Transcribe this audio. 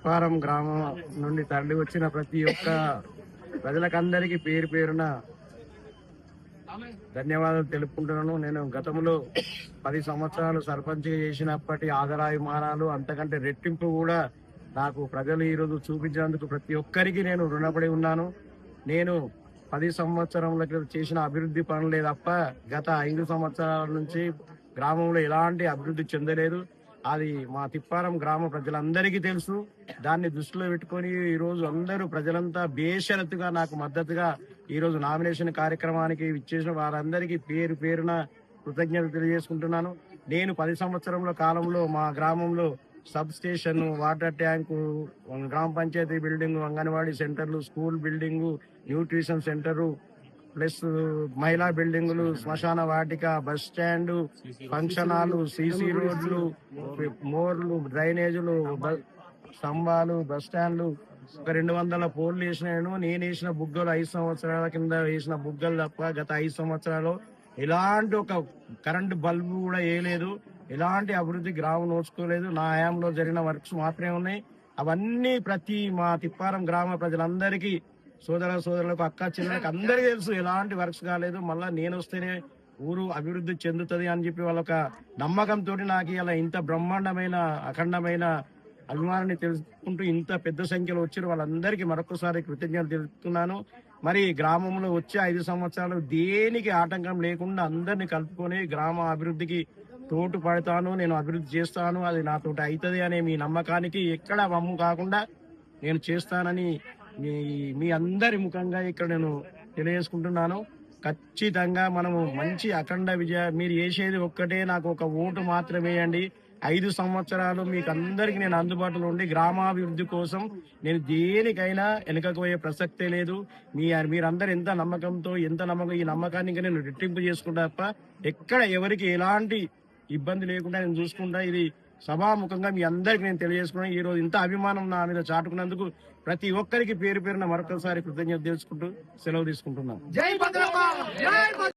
ఉప్పారం గ్రామం నుండి తరలి వచ్చిన ప్రతి ఒక్క ప్రజలకందరికీ పేరు పేరున ధన్యవాదాలు తెలుపుకుంటున్నాను. నేను గతంలో పది సంవత్సరాలు సర్పంచ్గా చేసినప్పటి ఆదరాభిమానాలు అంతకంటే రెట్టింపు కూడా నాకు ప్రజలు ఈరోజు చూపించినందుకు ప్రతి ఒక్కరికి నేను రుణపడి ఉన్నాను. నేను పది సంవత్సరముల చేసిన అభివృద్ధి పనులే తప్ప గత ఐదు సంవత్సరాల నుంచి గ్రామంలో ఎలాంటి అభివృద్ధి చెందలేదు. అది మా తిప్పారం గ్రామ ప్రజలందరికీ తెలుసు. దాన్ని దృష్టిలో పెట్టుకొని ఈ రోజు అందరూ ప్రజలంతా బేషరతుగా నాకు మద్దతుగా ఈ రోజు నామినేషన్ కార్యక్రమానికి ఇచ్చేసిన వారందరికీ పేరు పేరున కృతజ్ఞతలు తెలియజేసుకుంటున్నాను. నేను పది సంవత్సరంలో కాలంలో మా గ్రామంలో సబ్ స్టేషన్ వాటర్ ట్యాంకు గ్రామ పంచాయతీ బిల్డింగ్ అంగన్వాడీ సెంటర్లు school building nutrition centre plus మహిళా బిల్డింగులు శ్మశాన వాటిక bus stand function hall CC రోడ్లు మోర్లు డ్రైనేజీలు బ- స్తంభాలు బస్ స్టాండ్లు. ఒక రెండు వందల పోల్లు వేసినాను నేను వేసిన బుగ్గలు ఐదు సంవత్సరాల కింద వేసిన బుగ్గలు తప్ప గత ఐదు సంవత్సరాలు ఎలాంటి ఒక కరెంటు బల్బు కూడా వేయలేదు. ఎలాంటి అభివృద్ధి గ్రామం నోచుకోలేదు. నా హయాంలో జరిగిన వర్క్స్ మాత్రమే ఉన్నాయి. అవన్నీ ప్రతి మా తిప్పారం గ్రామ ప్రజలందరికీ సోదర సోదరులకు అక్క చెల్లెలకు అందరికీ తెలుసు ఎలాంటి వర్క్స్ కాలేదు. మళ్ళా నేను వస్తేనే ఊరు అభివృద్ధి చెందుతుంది అని చెప్పి వాళ్ళొక నమ్మకంతో నాకు ఇలా ఇంత బ్రహ్మాండమైన అఖండమైన అభిమానాన్ని తెలుసుకుంటూ ఇంత పెద్ద సంఖ్యలో వచ్చారు వాళ్ళందరికీ మరొకసారి కృతజ్ఞతలు తెలుపుతున్నాను. మరి గ్రామంలో వచ్చే ఐదు సంవత్సరాలు దేనికి ఆటంకం లేకుండా అందరిని కలుపుకొని గ్రామ అభివృద్ధికి తోటు పడతాను నేను అభివృద్ధి చేస్తాను అది నాతోటి అవుతుంది అనే మీ నమ్మకానికి ఎక్కడ వమ్ము కాకుండా నేను చేస్తానని మీ మీ అందరి ముఖంగా ఇక్కడ నేను తెలియజేసుకుంటున్నాను. ఖచ్చితంగా మనము మంచి అఖండ విజయ మీరు చేసేది ఒక్కటే నాకు ఒక ఓటు మాత్రమే అండి. ఐదు సంవత్సరాలు మీకు అందరికి నేను అందుబాటులో ఉండి గ్రామాభివృద్ధి కోసం నేను దేనికైనా వెనుకకు ప్రసక్తే లేదు. మీ మీరందరూ ఎంత నమ్మకంతో ఎంత నమ్మకం ఈ నమ్మకాన్ని ఇంకా నేను రెట్టింపు చేసుకుంటా తప్ప ఎక్కడ ఎవరికి ఎలాంటి ఇబ్బంది లేకుండా నేను చూసుకుంటా. ఇది సభాముఖంగా మీ అందరికి నేను తెలియజేసుకున్నాను ఈ రోజు ఇంత అభిమానం నా మీద చాటుకున్నందుకు ప్రతి ఒక్కరికి పేరు పేరున మరొకసారి కృతజ్ఞత తెలుసుకుంటూ సెలవు తీసుకుంటున్నాను